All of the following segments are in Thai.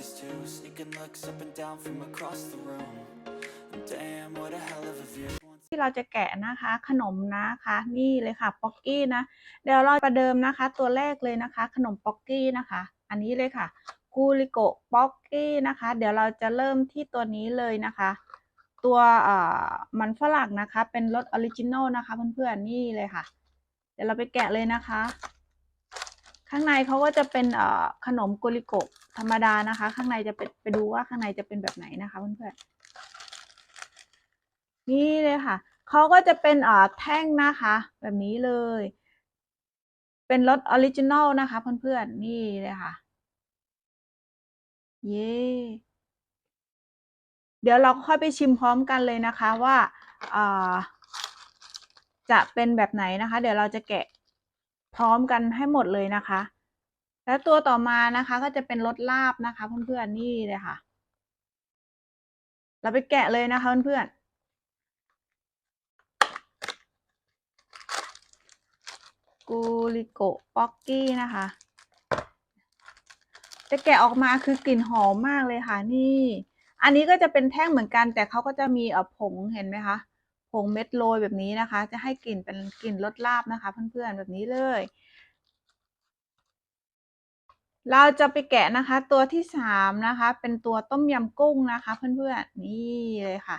noticed too. Sneaking looks up and down from across the room. And damn, what a hell of a view. ที่เราจะแกะนะคะขนมนะคะนี่เลยค่ะป๊อกกี้นะเดี๋ยวเราประเดิมนะคะ ตัวแรกเลยนะคะ ขนมป๊อกกี้นะคะ อันนี้เลยค่ะกูริโกป๊อกกี้นะคะ เดี๋ยวเราจะเริ่มที่ตัวนี้เลยนะคะ ตัวมันฝรั่งนะคะ เป็นรสออริจินอลนะคะเพื่อนๆนี่เลยค่ะ เดี๋ยวเราไปแกะเลยนะคะ ข้างในเขาก็จะเป็นขนมกุริโก ธรรมดานะคะ ข้างในจะเป็นไปดูว่าข้างในจะเป็นแบบไหนนะคะเพื่อนๆนี่เลยค่ะเขาก็จะเป็นอ่อแท่งนะคะ แบบนี้เลย เป็นรสออริจินอลนะคะ เพื่อนๆนี่เลยค่ะ เย้เดี๋ยวเราค่อยไปชิมพร้อมกันเลยนะคะว่าอ่อจะเป็นแบบไหนนะคะ เดี๋ยวเราจะแกะพร้อมกันให้หมดเลยนะคะ แล้วตัวต่อมานะคะ ก็จะเป็นรสลาบนะคะ เพื่อนๆนี่เลยค่ะ เราไปแกะเลยนะคะเพื่อนๆกูริโกป๊อกกี้นะคะ จะแกะออกมาคือกลิ่นหอมมากเลยค่ะ นี่ อันนี้ก็จะเป็นแท่งเหมือนกัน แต่เขาก็จะมีเอ่อผงเห็นไหมคะผงเม็ดโรยแบบนี้นะคะ จะให้กลิ่นเป็นกลิ่นรสลาบนะคะ เพื่อนๆแบบนี้เลย เราจะไปแกะนะคะ ตัวที่สามนะคะ เป็นตัวต้มยำกุ้งนะคะ เพื่อนๆนี่เลยค่ะ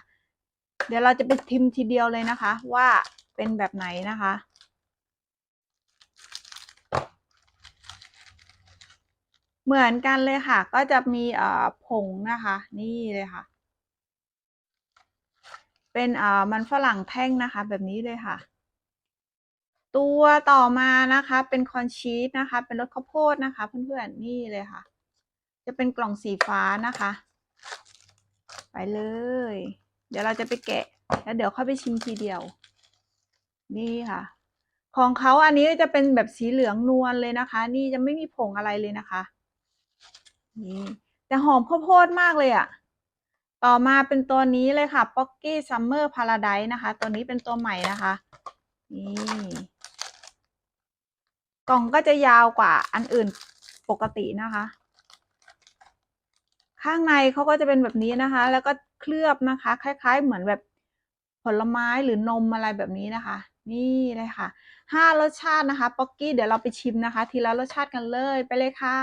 เดี๋ยวเราจะไปทิมทีเดียวเลยนะคะ ว่าเป็นแบบไหนนะคะเหมือนกันเลยค่ะ ก็จะมีเอ่อผงนะคะ นี่เลยค่ะ เป็นเอ่อมันฝรั่งแท่งนะคะ แบบนี้เลยค่ะ ตัวต่อมานะคะเป็นคอนชีสนะคะ เป็นรสข้าวโพดนะคะ เพื่อนๆนี่เลยค่ะ จะเป็นกล่องสีฟ้านะคะ ไปเลย เดี๋ยวเราจะไปแกะ แล้วเดี๋ยวค่อยไปชิมทีเดียว นี่ค่ะ ของเขาอันนี้จะเป็นแบบสีเหลืองนวลเลยนะคะ นี่จะไม่มีผงอะไรเลยนะคะนี่แต่หอมข้าวโพดมากเลยอะ่ะต่อมาเป็นตัวนี้เลยค่ะ Pocky Summer Paradise นะคะ ตัวนี้เป็นตัวใหม่นะคะ นี่ กล่องก็จะยาวกว่าอันอื่นปกตินะคะ ข้างในเขาก็จะเป็นแบบนี้นะคะ แล้วก็เคลือบนะคะ คล้าย ๆ เหมือนแบบผลไม้หรือนมอะไรแบบนี้นะคะ นี่เลยค่ะห้ารสชาตินะคะ ป๊อกกี้เดี๋ยวเราไปชิมนะคะ ทีละรสชาติกันเลยไปเลยค่ะ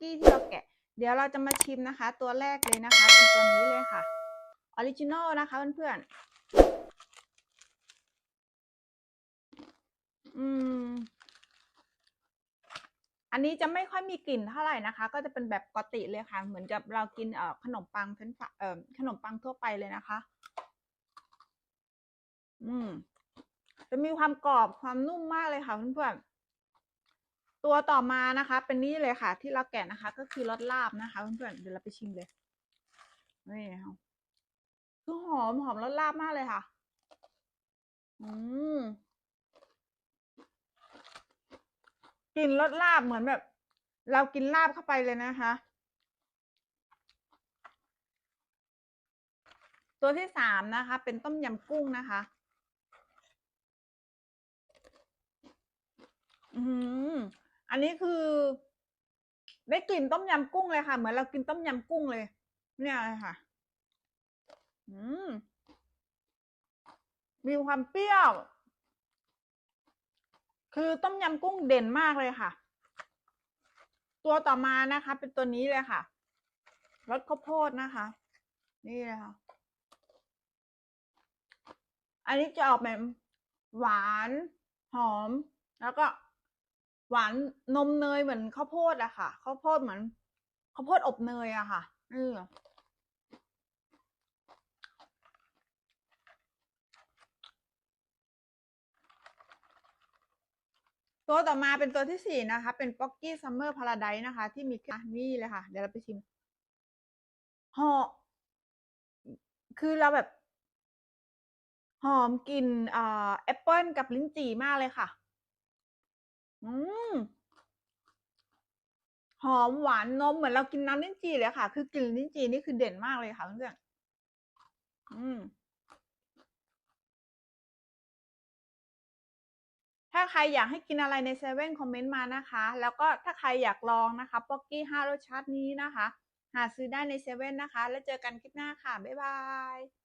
กี้ที่เราแกะ เดี๋ยวเราจะมาชิมนะคะ ตัวแรกเลยนะคะเป็นตัวนี้เลยค่ะออริจินอลนะคะเพื่อนๆอืม อันนี้จะไม่ค่อยมีกลิ่นเท่าไหร่นะคะ ก็จะเป็นแบบปกติเลยค่ะ เหมือนกับเรากินเอ่อขนมปังเฟรนฟเอ่อขนมปังทั่วไปเลยนะคะ อืม จะมีความกรอบความนุ่มมากเลยค่ะเพื่อนๆตัวต่อมานะคะ เป็นนี่เลยค่ะ ที่เราแกะนะคะ ก็คือรสลาบนะคะเพื่อนๆเดี๋ยวเราไปชิมเลยนี่ค่ะคือหอมหอมรสลาบมากเลยค่ะ อืม กลิ่นรสลาบเหมือนแบบ เรากินลาบเข้าไปเลยนะคะ ตัวที่สามนะคะ เป็นต้มยำกุ้งนะคะอืมอันนี้คือ ได้กลิ่นต้มยำกุ้งเลยค่ะ เหมือนเรากินต้มยำกุ้งเลย เนี่ยเลยค่ะ อืมมีความเปรี้ยว คือต้มยำกุ้งเด่นมากเลยค่ะ ตัวต่อมานะคะ เป็นตัวนี้เลยค่ะรสข้าวโพดนะคะ นี่เลยค่ะ อันนี้จะออกแบบหวานหอม แล้วก็หวานนมเนยเหมือนข้าวโพดอะค่ะข้าวโพดเหมือนข้าวโพดอบเนยอะค่ะเตัวต่อมาเป็นตัวที่สี่นะคะ เป็นป๊อกกี้ซัมเมอร์พาราไดนะคะ ที่มีอะนี่เลยค่ะ เดี๋ยวเราไปชิมห่อคือเราแบบ หอมกลิ่นอแอปเปิลกับลิ้นจี่มากเลยค่ะ อืมหอมหวานนมเหมือนเรากินน้ำลิ้นจี่เลยค่ะ คือกลิ่นลิ้นจี่นี่คือเด่นมากเลยค่ะเพื่อนๆอืม ถ้าใครอยากให้กินอะไรในเซเว่นคอมเมนต์มานะคะ แล้วก็ถ้าใครอยากลองนะคะป๊อกกี้ห้ารสชาตินี้นะคะ หาซื้อได้ในเซเว่นนะคะ แล้วเจอกันคลิปหน้าค่ะ บ๊ายบาย